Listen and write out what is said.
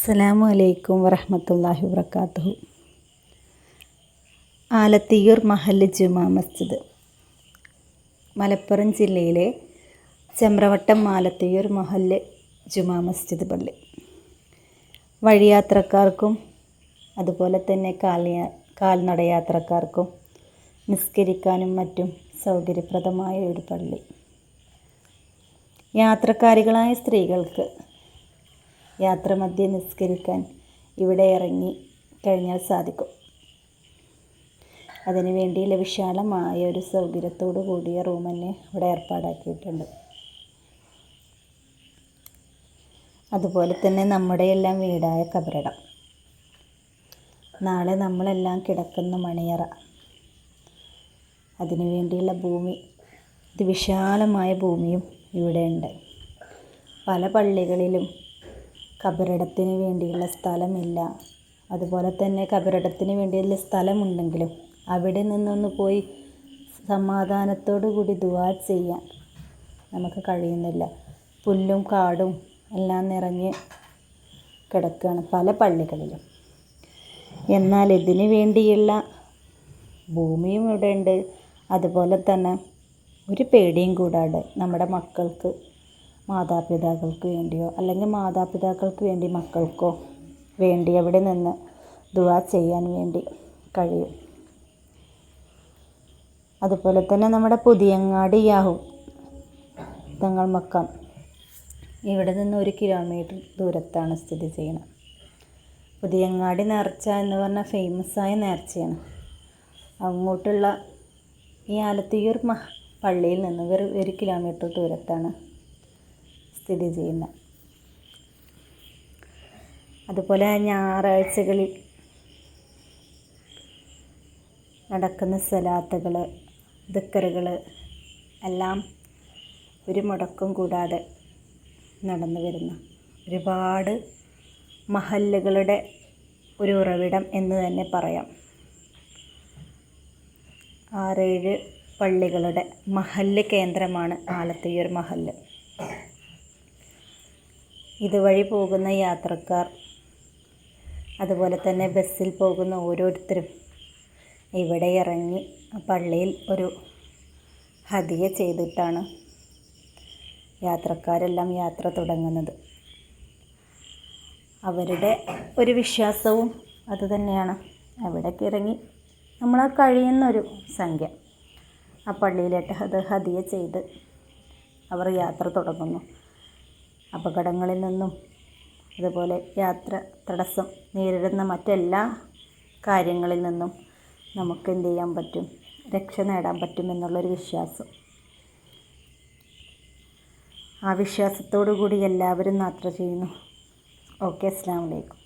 അസ്സലാമു അലൈക്കും വറഹമത്തല്ലാഹി വബർക്കാത്തുഹു ആലത്തിയൂർ മഹല്ല് ജുമാ മസ്ജിദ്. മലപ്പുറം ജില്ലയിലെ ചെമ്രവട്ടം ആലത്തിയൂർ മഹല്ല് ജുമാ മസ്ജിദ് പള്ളി. വഴിയാത്രക്കാർക്കും അതുപോലെ തന്നെ കാൽ കാൽനടയാത്രക്കാർക്കും നിസ്കരിക്കാനും മറ്റും സൗകര്യപ്രദമായ ഒരു പള്ളി. യാത്രക്കാരികളായ സ്ത്രീകൾക്ക് യാത്രമധ്യേ നിസ്കരിക്കാൻ ഇവിടെ ഇറങ്ങി കഴിഞ്ഞാൽ സാധിക്കും. അതിനു വേണ്ടിയുള്ള വിശാലമായ ഒരു സൗകര്യത്തോടു കൂടിയ റൂം തന്നെ ഇവിടെ ഏർപ്പാടാക്കിയിട്ടുണ്ട്. അതുപോലെ തന്നെ നമ്മുടെ എല്ലാം വീടായ കബറിടം. നാളെ നമ്മളെല്ലാം കിടക്കുന്ന മണിയറ. അതിനു വേണ്ടിയുള്ള ഭൂമി ഇത് വിശാലമായ ഭൂമിയും ഇവിടെയുണ്ട് പല പള്ളികളിലും കബറിടത്തിന് വേണ്ടിയുള്ള സ്ഥലമില്ല. അതുപോലെ തന്നെ കബറിടത്തിന് വേണ്ടിയുള്ള സ്ഥലമുണ്ടെങ്കിലും അവിടെ നിന്നൊന്ന് പോയി സമാധാനത്തോടു കൂടി ദുആ ചെയ്യാൻ നമുക്ക് കഴിയുന്നില്ല. പുല്ലും കാടും എല്ലാം നിറഞ്ഞ് കിടക്കുകയാണ് പല പള്ളികളിലും. എന്നാൽ ഇതിനു വേണ്ടിയുള്ള ഭൂമിയും ഇവിടെ ഉണ്ട് അതുപോലെ തന്നെ ഒരു പേടിയും കൂടാതെ നമ്മുടെ മക്കൾക്ക് മാതാപിതാക്കൾക്ക് വേണ്ടിയോ അല്ലെങ്കിൽ മാതാപിതാക്കൾക്ക് വേണ്ടി മക്കൾക്കോ വേണ്ടി എവിടെ നിന്ന് ദുവാ ചെയ്യാൻ വേണ്ടി കഴിയും. അതുപോലെ തന്നെ നമ്മുടെ പുതിയങ്ങാടി യാഹു തങ്ങൾ മക്കം. ഇവിടെ നിന്ന് ഒരു കിലോമീറ്റർ ദൂരത്താണ് സ്ഥിതി ചെയ്യുന്നത്. പുതിയങ്ങാടി നേർച്ച എന്ന് പറഞ്ഞാൽ ഫേമസായ നേർച്ചയാണ്. അങ്ങോട്ടുള്ള ഈ ആലത്തിയൂർ മഹ പള്ളിയിൽ നിന്ന് ഒരു ഒരു കിലോമീറ്റർ ദൂരത്താണ് സ്ഥിതി ചെയ്യുന്നത് അതുപോലെ ഞായറാഴ്ചകളിൽ നടക്കുന്ന സലാത്തുകൾ ദിക്കറുകൾ എല്ലാം ഒരു മുടക്കം കൂടാതെ നടന്നു വരുന്ന. ഒരുപാട് മഹല്ലുകളുടെ ഒരു ഉറവിടം എന്ന് തന്നെ പറയാം. ആറേഴ് പള്ളികളുടെ മഹല്ല് കേന്ദ്രമാണ് ആലത്തൂർ മഹല്ല്. ഇതുവഴി പോകുന്ന യാത്രക്കാർ. അതുപോലെ തന്നെ ബസ്സിൽ പോകുന്ന ഓരോരുത്തരും ഇവിടെ ഇറങ്ങി പള്ളിയിൽ ഒരു ഹതിയ ചെയ്തിട്ടാണ് യാത്രക്കാരെല്ലാം യാത്ര തുടങ്ങുന്നത്. അവരുടെ ഒരു വിശ്വാസവും അതുതന്നെയാണ് അവിടേക്ക് ഇറങ്ങി നമ്മളെ കഴിയുന്നൊരു സംഖ്യ. ആ പള്ളിയിലിട്ട് അത് ഹതിയ ചെയ്ത് അവർ യാത്ര തുടങ്ങുന്നു. അപകടങ്ങളിൽ നിന്നും അതുപോലെ യാത്ര തടസ്സം നേരിടുന്ന മറ്റെല്ലാ കാര്യങ്ങളിൽ നിന്നും നമുക്ക് എന്ത് ചെയ്യാൻ പറ്റും? രക്ഷ നേടാൻ പറ്റുമെന്നുള്ളൊരു വിശ്വാസം. ആ വിശ്വാസത്തോടു കൂടി എല്ലാവരും യാത്ര ചെയ്യുന്നു. ഓക്കെ അസ്സാം വലൈക്കും